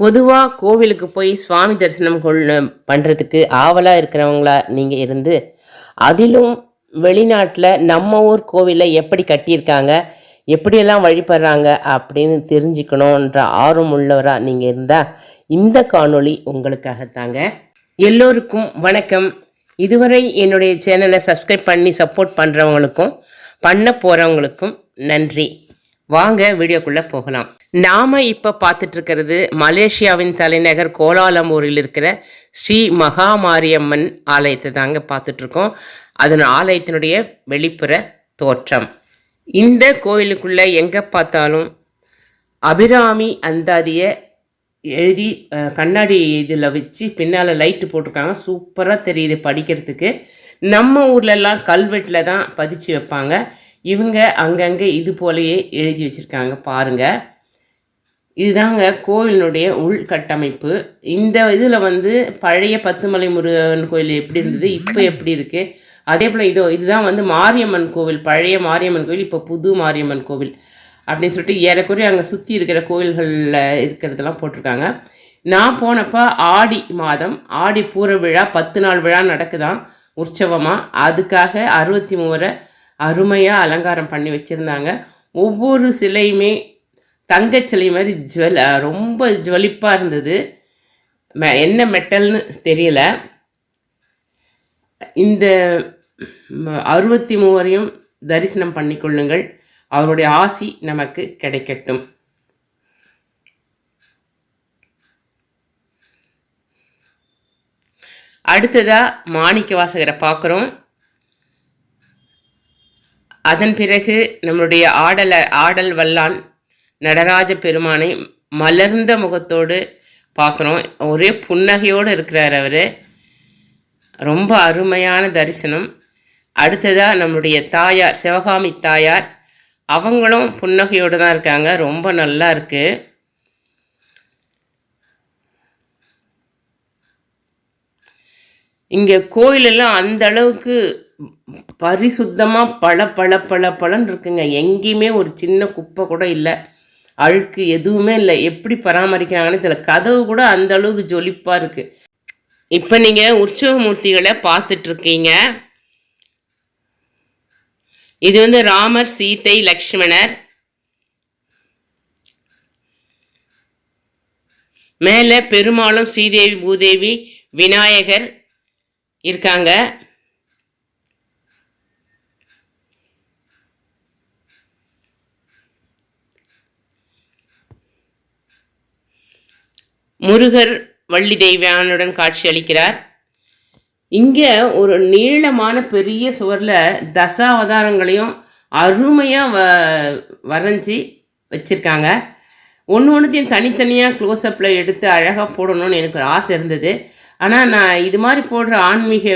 பொதுவாக கோவிலுக்கு போய் சுவாமி தரிசனம் கொள்ள பண்ணுறதுக்கு ஆவலாக இருக்கிறவங்களா நீங்கள் இருந்து அதிலும் வெளிநாட்டில் நம்ம ஊர் கோவிலை எப்படி கட்டியிருக்காங்க எப்படியெல்லாம் வழிபடுறாங்க அப்படின்னு தெரிஞ்சுக்கணுன்ற ஆர்வம் உள்ளவராக நீங்கள் இருந்தால் இந்த காணொளி உங்களுக்காகத்தாங்க. எல்லோருக்கும் வணக்கம். இதுவரை என்னுடைய சேனலை சப்ஸ்கிரைப் பண்ணி சப்போர்ட் பண்ணுறவங்களுக்கும் பண்ண போகிறவங்களுக்கும் நன்றி. வாங்க வீடியோக்குள்ளே போகலாம். நாம் இப்போ பார்த்துட்டு இருக்கிறது மலேசியாவின் தலைநகர் கோலாலம்பூரில் இருக்கிற ஸ்ரீ மகாமாரியம்மன் ஆலயத்தை தாங்க பார்த்துட்ருக்கோம் அதன் ஆலயத்தினுடைய வெளிப்புற தோற்றம். இந்த கோயிலுக்குள்ளே எங்கே பார்த்தாலும் அபிராமி அந்தாதியை எழுதி கண்ணாடி இதில் வச்சு பின்னால் லைட்டு போட்டிருக்காங்க. சூப்பராக தெரியுது படிக்கிறதுக்கு. நம்ம ஊர்லெல்லாம் கல்வெட்டில் தான் பதிச்சு வைப்பாங்க. இவங்க அங்கங்கே இது போலயே எழுதி வச்சுருக்காங்க பாருங்கள் இதுதாங்க கோயிலினுடைய உள்கட்டமைப்பு. இந்த இதில் வந்து பழைய பத்துமலை முருகன் கோயில் எப்படி இருந்தது இப்போ எப்படி இருக்குது அதே போல் இதோ இதுதான் வந்து மாரியம்மன் கோவில் பழைய மாரியம்மன் கோவில் இப்போ புது மாரியம்மன் கோவில் அப்படின்னு சொல்லிட்டு ஏறக்குறைய அங்கே சுற்றி இருக்கிற கோயில்களில் இருக்கிறதெல்லாம் போட்டிருக்காங்க. நான் போனப்போ ஆடி மாதம் ஆடி பூர விழா பத்து நாள் விழா நடக்குதான் உற்சவமாக அதுக்காக அறுபத்தி மூவரை அருமையாக அலங்காரம் பண்ணி வச்சுருந்தாங்க. ஒவ்வொரு சிலையுமே தங்கச்சிலை மாதிரி ஜுவல் ரொம்ப ஜுவலிப்பாக இருந்தது. மெ- என்ன மெட்டல்னு தெரியல. இந்த அறுபத்தி மூவரையும் தரிசனம் பண்ணிக்கொள்ளுங்கள். அவருடைய ஆசி நமக்கு கிடைக்கட்டும். அடுத்ததாக மாணிக்க வாசகரை பார்க்குறோம். அதன் பிறகு நம்மளுடைய ஆடல ஆடல் வல்லான் நடராஜ பெருமானை மலர்ந்த முகத்தோடு பார்க்குறோம் ஒரே புன்னகையோடு இருக்கிறார் அவர். ரொம்ப அருமையான தரிசனம். அடுத்ததாக நம்முடைய தாயார் சிவகாமி தாயார். அவங்களும் புன்னகையோடு தான் இருக்காங்க. ரொம்ப நல்லா இருக்குது இங்கே கோயிலெல்லாம் அந்த அளவுக்கு பரிசுத்தமாக பல பல பல பலன்னு இருக்குங்க. எங்கேயுமே ஒரு சின்ன குப்பை கூட இல்லை. அழுக்கு எதுவுமே இல்லை. எப்படி பராமரிக்கிறாங்கன்னு தெரியல. கதவு கூட அந்த அளவுக்கு ஜொலிப்பாக இருக்குது இப்போ நீங்கள் உற்சவ மூர்த்திகளை பார்த்துட்ருக்கீங்க. இது வந்து ராமர் சீதை லக்ஷ்மணர். மேலே பெருமாளும் ஸ்ரீதேவி பூதேவி விநாயகர் இருக்காங்க. முருகர் வள்ளி தெய்வானுடன் காட்சி அளிக்கிறார். இங்கே ஒரு நீளமான பெரிய சுவரில் தசாவதாரங்களையும் அருமையாக வ வரைஞ்சி வச்சுருக்காங்க. ஒன்று ஒன்றுத்தையும் தனித்தனியாக க்ளோஸ்அப்பில் எடுத்து அழகாக போடணும்னு எனக்கு ஒரு ஆசை இருந்தது. ஆனால் நான் இது மாதிரி போடுற ஆன்மீக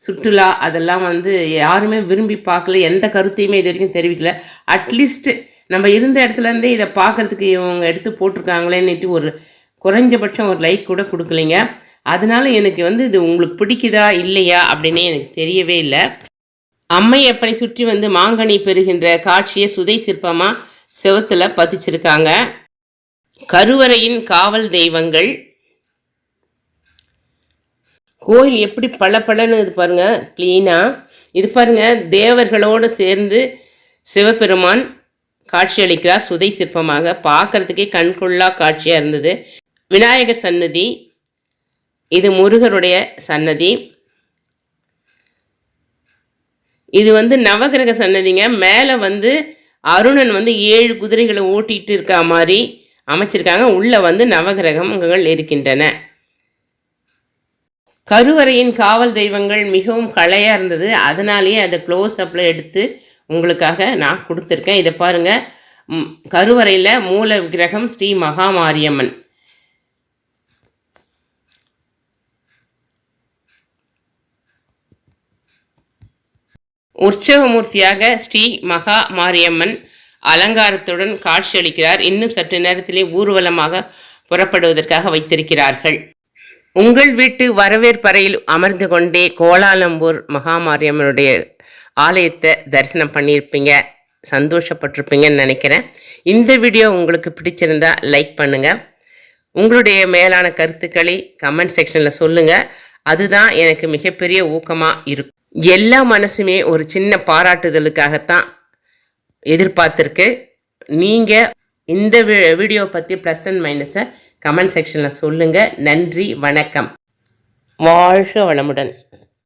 சுற்றுலா அதெல்லாம் வந்து யாருமே விரும்பி பார்க்கல. எந்த கருத்தையுமே இது வரைக்கும் தெரிவிக்கல. அட்லீஸ்ட் நம்ம இருந்த இடத்துலேருந்தே இதை பார்க்கறதுக்கு இவங்க எடுத்து போட்டிருக்காங்களேன்னுட்டு ஒரு குறைஞ்சபட்சம் ஒரு லைக் கூட கொடுக்கலைங்க. அதனால் எனக்கு வந்து இது உங்களுக்கு பிடிக்குதா இல்லையா அப்படின்னு எனக்கு தெரியவே இல்லை. அம்மையப்பனை சுற்றி வந்து மாங்கனி பெறுகின்ற காட்சியை சுதை சிற்பமாக செவத்தில் பதிச்சிருக்காங்க. கருவறையின் காவல் தெய்வங்கள். கோயில் எப்படி பளபளன்னு இது பாருங்கள் க்ளீனாக இது பாருங்க தேவர்களோடு சேர்ந்து சிவபெருமான் காட்சியளிக்கிறார் சுதை சிற்பமாக. பார்க்கறதுக்கே கண்கொள்ளா காட்சியாக இருந்தது. விநாயகர் சன்னதி இது முருகருடைய சன்னதி இது வந்து நவகிரக சன்னதிங்க மேலே வந்து அருணன் வந்து ஏழு குதிரைகளை ஓட்டிகிட்டு இருக்கா மாதிரி அமைச்சிருக்காங்க. உள்ளே வந்து நவகிரகங்கள் இருக்கின்றன. கருவறையின் காவல் தெய்வங்கள் மிகவும் கலையாக இருந்தது. அதனாலேயே அதை க்ளோஸ் அப்பில் எடுத்து உங்களுக்காக நான் கொடுத்துருக்கேன். இதை பாருங்கள் கருவறையில் மூல விக்கிரகம் ஸ்ரீ மகாமாரியம்மன். உற்சவமூர்த்தியாக ஸ்ரீ மகா மாரியம்மன் அலங்காரத்துடன் காட்சியளிக்கிறார். இன்னும் சற்று நேரத்திலே ஊர்வலமாக புறப்படுவதற்காக வைத்திருக்கிறார்கள். உங்கள் வீட்டு வரவேற்பறையில் அமர்ந்து கொண்டே கோலாலம்பூர் மகாமாரியம்மனுடைய ஆலயத்தை தரிசனம் பண்ணியிருப்பீங்க சந்தோஷப்பட்டிருப்பீங்கன்னு நினைக்கிறேன். இந்த வீடியோ உங்களுக்கு பிடிச்சிருந்தா லைக் பண்ணுங்கள் உங்களுடைய மேலான கருத்துக்களை கமெண்ட் செக்ஷனில் சொல்லுங்கள் அதுதான் எனக்கு மிகப்பெரிய ஊக்கமாக இருக்கும். எல்லா மனசுமே ஒரு சின்ன பாராட்டுதலுக்காகத்தான் எதிர்பார்த்துருக்கு. நீங்கள் இந்த வி- வீடியோ பற்றி ப்ளஸ் அண்ட் மைனஸை கமெண்ட் செக்ஷனில் சொல்லுங்கள் நன்றி வணக்கம். வாழ்க வளமுடன்.